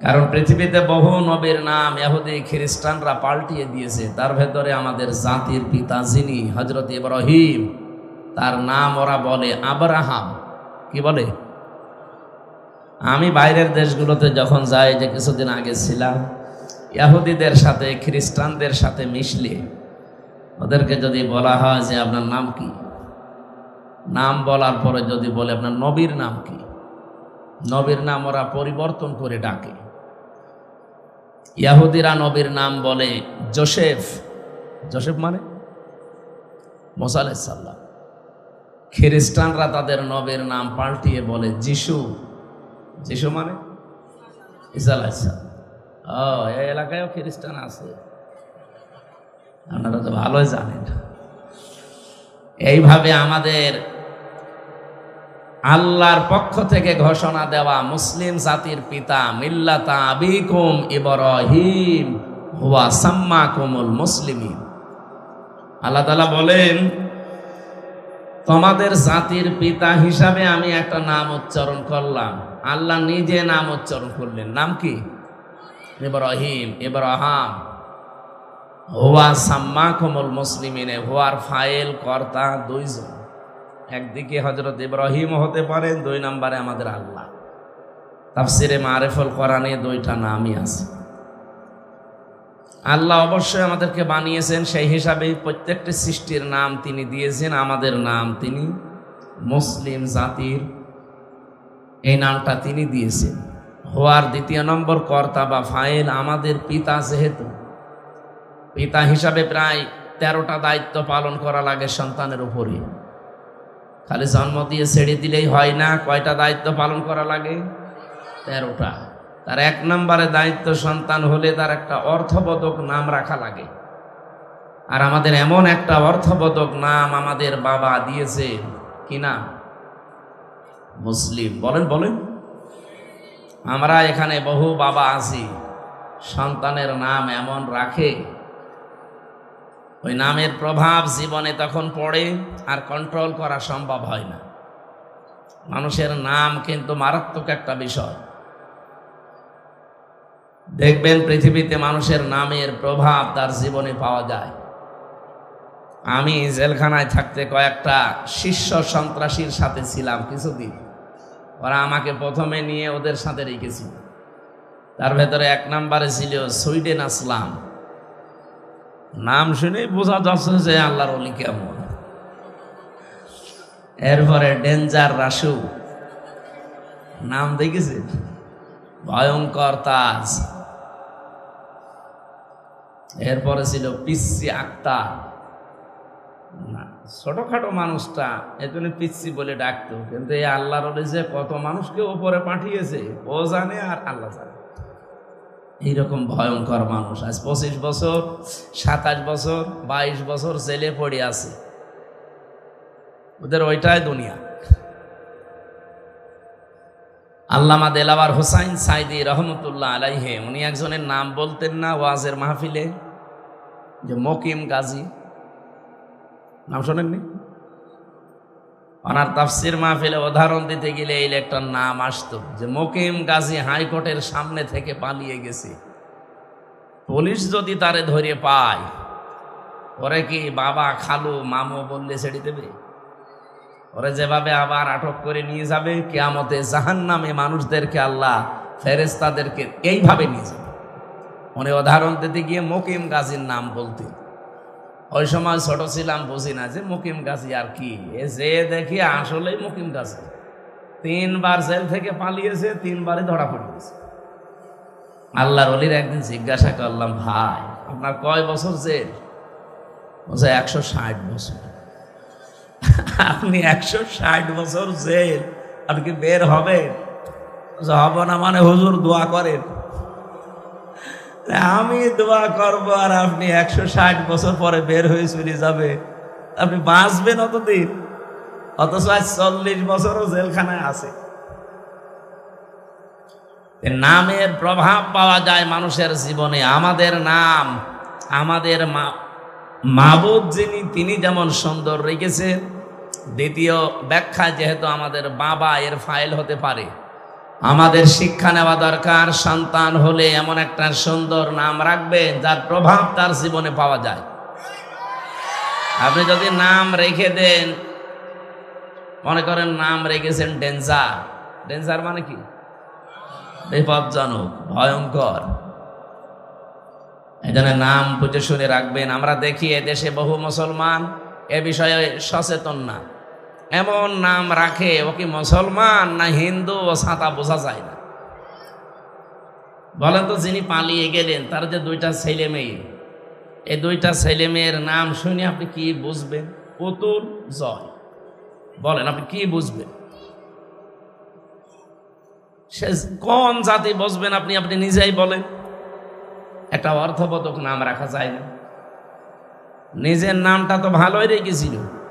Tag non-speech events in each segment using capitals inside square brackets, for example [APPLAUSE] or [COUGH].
কারণ পৃথিবীতে বহু নবীর নাম ইহুদি, খ্রিস্টানরা পাল্টিয়ে দিয়েছে। তার ভেতরে আমাদের জাতির পিতা যিনি হজরত ইব্রাহিম, তার নাম ওরা বলে আবরাহাম। কি বলে? আমি বাইরের দেশগুলোতে যখন যাই, যে কিছুদিন আগে ছিলাম, ইহুদিদের সাথে, খ্রিস্টানদের সাথে মিশলে, ওদেরকে যদি বলা হয় যে আপনার নাম কি? নাম বলার পরে যদি বলে আপনার নবীর নাম কি? নবীর নাম ওরা পরিবর্তন করে ডাকে। ইয়াহুদিরা নবীর নাম বলে জোসেফ। জোসেফ মানে? মোসা আলাইসাল্লাম খ্রিস্টানরা তাদের নবীর নাম পাল্টিয়ে বলে যিশু। যিশু মানে? আলাইসাল্লাম ও এই এলাকায়ও খ্রিস্টান আছে। আপনারা তো ভালোই জানেন। এইভাবে আমাদের আল্লাহর পক্ষ থেকে ঘোষণা দেওয়া মুসলিম জাতির পিতা মিল্লাতা আবিকুম ইব্রাহিম হুয়া সাম্মাকুমুল মুসলিমিন। আল্লাহ তাআলা বলেন, তোমাদের জাতির পিতা হিসাবে আমি একটা নাম উচ্চারণ করলাম। আল্লাহ নিজে নাম উচ্চারণ করলেন। নাম কি? ইব্রাহিম, ইব্রাহাম। হুয়া সাম্মাকুমুল মুসলিমিনে, হুয়ার ফাইল কর্তা দুইজন। একদিকে হজরত ইব্রাহিম হতে পারেন, দুই নম্বরে আমাদের আল্লাহ। তাফসিরে মারেফল কোরআনে দুইটা নামই আছে। আল্লাহ অবশ্যই আমাদেরকে বানিয়েছেন, সেই হিসাবে প্রত্যেকটি সৃষ্টির নাম তিনি দিয়েছেন, আমাদের নাম তিনি মুসলিম জাতির এই নামটা তিনি দিয়েছেন। হওয়ার দ্বিতীয় নম্বর কর্তা বা ফাইল আমাদের পিতা যেহেতু, পিতা হিসাবে প্রায় তেরোটা দায়িত্ব পালন করা লাগে সন্তানের উপরে খালি জন্ম দিয়ে ছেড়ে দিলেই হয় না, কয়টা দায়িত্ব পালন করা লাগে? তেরোটা। তার এক নম্বরে দায়িত্ব সন্তান হলে তার একটা অর্থবোধক নাম রাখা লাগে। আর আমাদের এমন একটা অর্থবোধক নাম আমাদের বাবা দিয়েছে, কি নাম? মুসলিম। বলেন বলেন। আমরা এখানে বহু বাবা আছি, সন্তানের নাম এমন রাখে ওই নামের প্রভাব জীবনে তখন পড়ে আর কন্ট্রোল করা সম্ভব হয় না। মানুষের নাম কিন্তু মারাত্মক একটা বিষয়। দেখবেন পৃথিবীতে মানুষের নামের প্রভাব তার জীবনে পাওয়া যায়। আমি জেলখানায় থাকতে কয়েকটা শিষ্য সন্ত্রাসীর সাথে ছিলাম কিছুদিন। ওরা আমাকে প্রথমে নিয়ে ওদের সাথে রেখেছিল। তার ভেতরে এক নম্বরে ছিল সুইডেন আসলাম। নাম শুনে বোঝা যাচ্ছে যে আল্লাহর অলি কেমন। এরপরে ডেঞ্জার রাসু। নাম দেখেছে? ভয়ঙ্কর তাজ। এরপরে ছিল পিসি আক্তার। না, ছোটখাটো মানুষটা, এজন্য পিচ্ছি বলে ডাকতো। কিন্তু এই আল্লাহর যে কত মানুষকে ওপরে পাঠিয়েছে, ও জানে আর আল্লাহ জানে এইরকম ভয়ঙ্কর মানুষ। আজ পঁচিশ বছর, সাতাশ বছর, বাইশ বছর জেলে পড়ে আছে। ওদের ওইটাই দুনিয়া। আল্লামা দেলাবার হোসাইন সাইদি রহমতুল্লাহ আলাইহে, উনি একজনের নাম বলতেন না ওয়াজের মাহফিলে, যে মকিম গাজী। নাম শোনেননি? ওনার তাফসির মাহফিলে উদাহরণ দিতে গেলে এই একটা নাম আসতো, যে মকিম গাজী হাইকোর্টের সামনে থেকে পালিয়ে গেছে। পুলিশ যদি তারে ধরে পায়, ওরে কি বাবা খালু মামু বললে ছেড়ে দেবে? ওরে যেভাবে আবার আটক করে নিয়ে যাবে, কেয়ামতে জাহান নামে মানুষদেরকে আল্লাহ ফেরেস্তাদেরকে এইভাবে নিয়ে যাবে। উনি উদাহরণ দিতে গিয়ে মকিম গাজীর নাম বলতেন। ওই সময় ছোট ছিলাম, বুঝি না যে মুকিম গাছি আর কি। এ যে দেখি আসলেই মুকিম গাছি। তিনবার জেল থেকে পালিয়েছে, তিনবারই ধরা পড়িয়েছে আল্লাহর অলির একদিন জিজ্ঞাসা করলাম, ভাই, আপনার কয় বছর জেল? বলছে, একশো ষাট বছর। আপনি একশো ষাট বছর জেল, আপনি কি বের হবেন? হব না মানে হুজুর দোয়া করেন। আমি দোয়া করব আর আপনি একশো ষাট বছর পরে বের হয়ে চলে যাবে। আপনি বাঁচবেন অতদিন। অথচ আজ চল্লিশ বছরও জেলখানায় আছে। নামের প্রভাব পাওয়া যায় মানুষের জীবনে। আমাদের নাম, আমাদের মাবুদ যিনি, তিনি যেমন সুন্দর রেখেছেন, দ্বিতীয় ব্যাখ্যা যেহেতু আমাদের বাবা এর ফাইল হতে পারে। আমাদের শিক্ষা নেওয়া দরকার। সন্তান হলে এমন একটা সুন্দর নাম রাখবেন যার প্রভাব তার জীবনে পাওয়া যায়। আপনি যদি নাম রেখে দেন, মনে করেন নাম রেখেছেন ডেঞ্জার। ডেঞ্জার মানে কি? বিপজ্জনক, ভয়ঙ্কর। এই জন্য নাম বুঝে শুনে রাখবেন। আমরা দেখি এদেশে বহু মুসলমান, এ বিষয়ে সচেতন না। এমন নাম রাখে, ও কি মুসলমান না হিন্দু? ও সাঁতা বোঝা যায় না। বলেন তো যিনি পালিয়ে গেলেন, তার যে দুইটা ছেলে মেয়ে, এই দুইটা ছেলে মেয়ের নাম শুনে আপনি কি বুঝবেন? পুতুল জয়। বলেন, আপনি কি বুঝবেন? সে কোন জাতি বসবেন আপনি? আপনি নিজেই বলেন। একটা অর্থবোধক নাম রাখা যায় না। নিজের নামটা তো ভালোই রেখেছিল।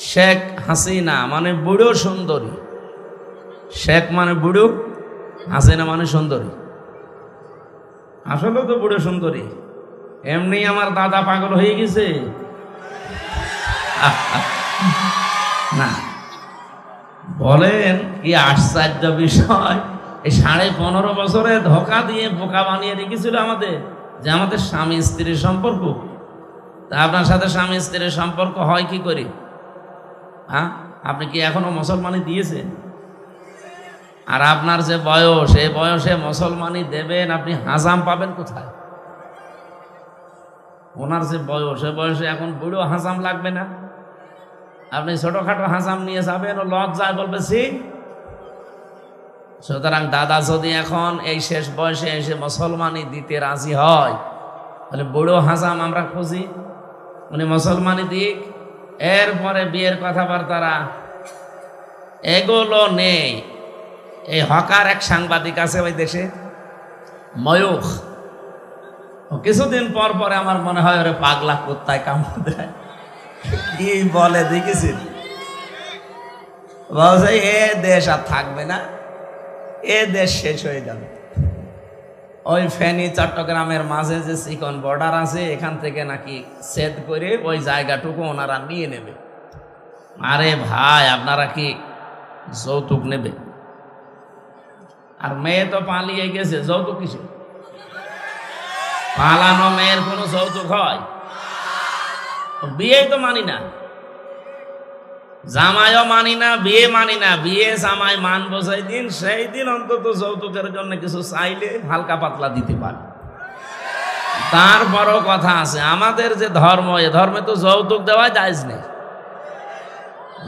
শেখ হাসিনা মানে বুড়ো সুন্দরী। শেখ মানে বুড়ো, হাসিনা মানে সুন্দরী। আসলে তো বুড়ো সুন্দরী। এমনি আমার দাদা পাগল হয়ে গেছে। [LAUGHS] না। বলেন, কি আশ্চর্য বিষয়। এই সাড়ে পনেরো বছরে ধোকা দিয়ে বোকা বানিয়ে রেখেছিল আমাদের, যে আমাদের স্বামী স্ত্রীর সম্পর্ক। তা আপনার সাথে স্বামী স্ত্রীর সম্পর্ক হয় কি করে? হ্যাঁ? আপনি কি এখনও মুসলমানি দিয়েছেন আর আপনার যে বয়স এই বয়সে মুসলমানি দেবেন, আপনি হাজাম পাবেন কোথায়? ওনার যে বয়স এই বয়সে এখন বুড়ো হাজাম লাগবে না। আপনি ছোটখাটো হাজাম নিয়ে যাবেন, ও লজ্জায় বলবে সি সুতরাং দাদা যদি এখন এই শেষ বয়সে এসে মুসলমানি দিতে রাজি হয়, তাহলে বুড়ো হাজাম আমরা খুঁজি। উনি মুসলমানি দিক। এরপরে বিয়ের কথাবার্তারা এগুলো নেই। এই হকার এক সাংবাদিক আছে ওই দেশে, ময়ূখ। কিছুদিন পর পরে আমার মনে হয় ওরে পাগলা কোথায় কামড় দেয়। কি বলে দেখেছি বলছে, এ দেশ আর থাকবে না, এ দেশ শেষ হয়ে যাবে। ওই ফেনী চট্টগ্রামের মাঝে যে চিকন বর্ডার আছে, এখান থেকে নাকি সেদ করে ওই জায়গাটুকু ওনারা নিয়ে নেবে। আরে ভাই, আপনারা কি যৌতুক নেবে? আর মেয়ে তো পালিয়ে গেছে, যৌতুক কিছু পালানো মেয়ের কোনো যৌতুক হয়? বিয়ে তো মানি না। জামাইও মানি না, বিয়ে মানি না, বিয়ে জামাই মানবো সেই দিন সেই দিন অন্তত যৌতুকের জন্য কিছু চাইলে হালকা পাতলা দিতে পারে তারপরও কথা আছে, আমাদের যে ধর্ম, এ ধর্মে তো যৌতুক দেওয়া যায় নেই।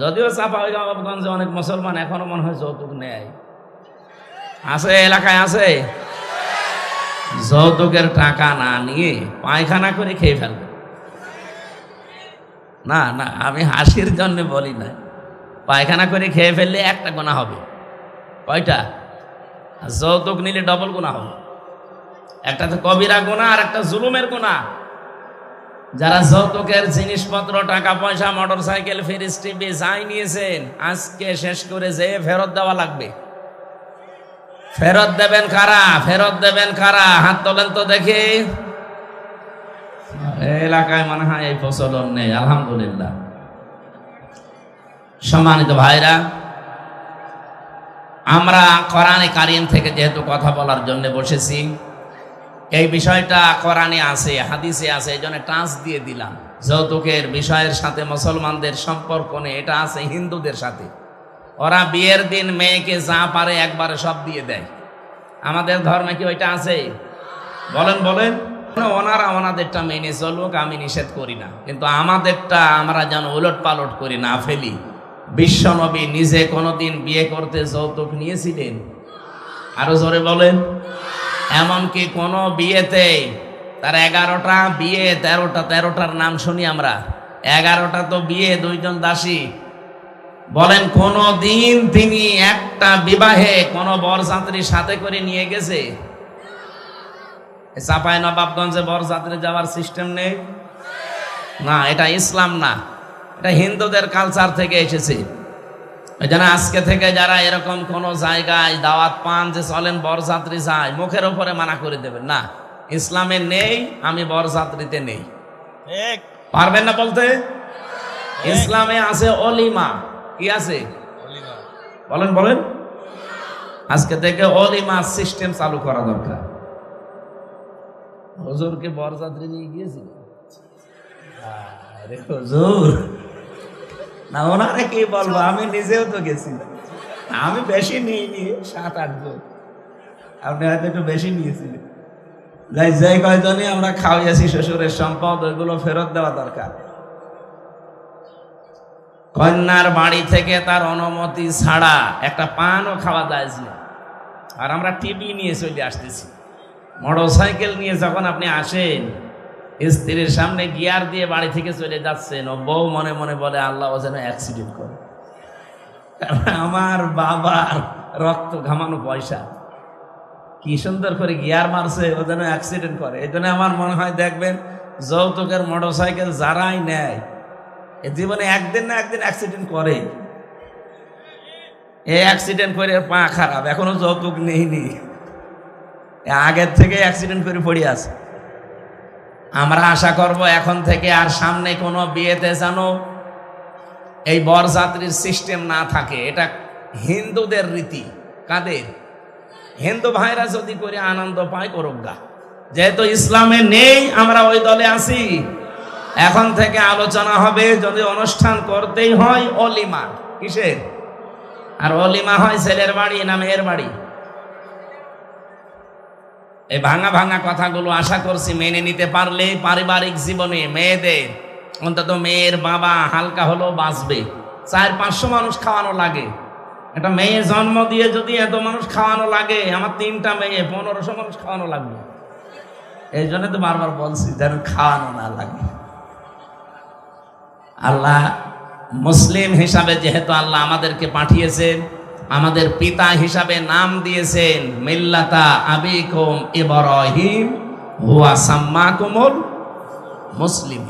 যদিও চাপাইগঞ্জে অনেক মুসলমান এখনও মনে হয় যৌতুক নেয়। আছে, এলাকায় আছে? যৌতুকের টাকা না নিয়ে পায়খানা করে খেয়ে ফেলবে। না না, আমি হাসির জন্য বলি না। পায়খানা করে খেয়ে ফেললে একটা গোনা হবে। কয়টা? যৌতুক নিলে ডবল গোনা হবে। একটা তো কবিরা গোনা, আর একটা জুলুমের গোনা। যারা যৌতুকের জিনিসপত্র, টাকা, পয়সা মোটর সাইকেল ফ্রিজ টিভি যাই নিয়েছেন, আজকে শেষ করে যে ফেরত দেওয়া লাগবে। ফেরত দেবেন কারা? ফেরত দেবেন কারা? হাত তোলেন তো দেখি। এলাকায় মনে হয় এই প্রচলন নেই, আলহামদুলিল্লাহ। সম্মানিত ভাইরা, আমরা কোরআনে কারিম থেকে যেহেতু কথা বলার জন্য বসেছি, এই বিষয়টা কোরআনে আছে, হাদিসে আছে, এই জন্য টাচ দিয়ে দিলাম। যৌতুকের বিষয়ের সাথে মুসলমানদের সম্পর্ক নেই, এটা আছে হিন্দুদের সাথে। ওরা বিয়ের দিন মেয়েকে যা পারে একবারে সব দিয়ে দেয়। আমাদের ধর্মে কি ওইটা আছে? বলেন বলেন। ওনারা ওনাদেরটা মেনে চলুক, আমি নিষেধ করি না। কিন্তু আমাদেরটা, আমরা যেন উলট পালট করি না, ফেলি। বিশ্বনবী নিজে কোনোদিন বিয়ে করতে যৌতুক নিয়েছিলেন? আরও জোরে বলেন। এমনকি কোনো বিয়েতে তার এগারোটা বিয়ে, তেরোটা, তেরোটার নাম শুনি আমরা। এগারোটা তো বিয়ে, দুইজন দাসী। বলেন কোন দিন তিনি একটা বিবাহে কোন বরযাত্রী সাথে করে নিয়ে গেছে? চাপাই নবাবগঞ্জে বরযাত্রী যাওয়ার সিস্টেম নেই? না এটা ইসলাম না। এটা হিন্দুদের কালচার থেকে এসেছে। ওই জন্য আজকে থেকে যারা এরকম কোন জায়গায় দাওয়াত পান যে চলেন বরযাত্রী যায় মুখের ওপরে মানা করে দেবেন। না ইসলামে নেই আমি বরযাত্রীতে নেই। পারবেন না বলতে? ইসলামে আছে অলিমা। কি আছে? বলেন বলেন। আজকে থেকে অলিমা সিস্টেম চালু করা দরকার। হুজুরকে বরযাত্রী নিয়ে গিয়েছিল? আরে হুজুর, না কি বলব? আমি নিজেও তো গেছি আমি বেশি আপনি হয়তো একটু বেশি নিয়েছিলেন। যাই যাই কয়জনই আমরা খাওয়াইয়াছি শ্বশুরের সম্পদ, ওইগুলো ফেরত দেওয়া দরকার। কন্যার বাড়ি থেকে তার অনুমতি ছাড়া একটা পানও খাওয়া যায় আর আমরা টিভি নিয়ে চলে আসতেছি। মোটর সাইকেল নিয়ে যখন আপনি আসেন, স্ত্রীর সামনে গিয়ার দিয়ে বাড়ি থেকে চলে যাচ্ছেন, ও বউ মনে মনে বলে, আল্লাহ ও যেন অ্যাক্সিডেন্ট করে। আমার বাবার রক্ত ঘামানো পয়সা। কি সুন্দর করে গিয়ার মারছে, ও যেন অ্যাক্সিডেন্ট করে। এই জন্য আমার মনে হয়, দেখবেন, যৌতুকের মোটর সাইকেল যারাই নেয়, এ জীবনে একদিন না একদিন অ্যাক্সিডেন্ট করে। এই অ্যাক্সিডেন্ট করে পা খারাপ, এখনও যৌতুক নেইনি। এ আগের থেকে অ্যাক্সিডেন্ট করে পড়ে আছে। আমরা আশা করব এখন থেকে আর সামনে কোনো বিয়েতে যেন এই বরযাত্রীর সিস্টেম না থাকে। এটা হিন্দুদের রীতি। কাদের? হিন্দু ভাইরা যদি করে আনন্দ পায়, করুক গা। যেহেতু ইসলামে নেই, আমরা ওই দলে আছি। এখন থেকে আলোচনা হবে, যদি অনুষ্ঠান করতেই হয়, অলিমা। কিসের? আর অলিমা হয় ছেলের বাড়ি না মেয়ের বাড়ি? এই ভাঙা ভাঙা কথাগুলো আশা করছি মেনে নিতে পারলে পারিবারিক জীবনে মেয়েদের, অন্তত মেয়ের বাবা হালকা হলেও বাঁচবে। চার, পাঁচশো মানুষ খাওয়ানো লাগে। একটা মেয়ে জন্ম দিয়ে যদি এত মানুষ খাওয়ানো লাগে, আমার তিনটা মেয়ে, পনেরোশো মানুষ খাওয়ানো লাগবে। এই জন্য তো বারবার বলছি যেন খাওয়ানো না লাগে। আল্লাহ মুসলিম হিসাবে যেহেতু আল্লাহ আমাদেরকে পাঠিয়েছেন আমাদের পিতা হিসাবে নাম দিয়েছেন মিল্লাতা আবিকুম ইব্রাহিম হুয়া সাম্মাকুমুল মুসলিম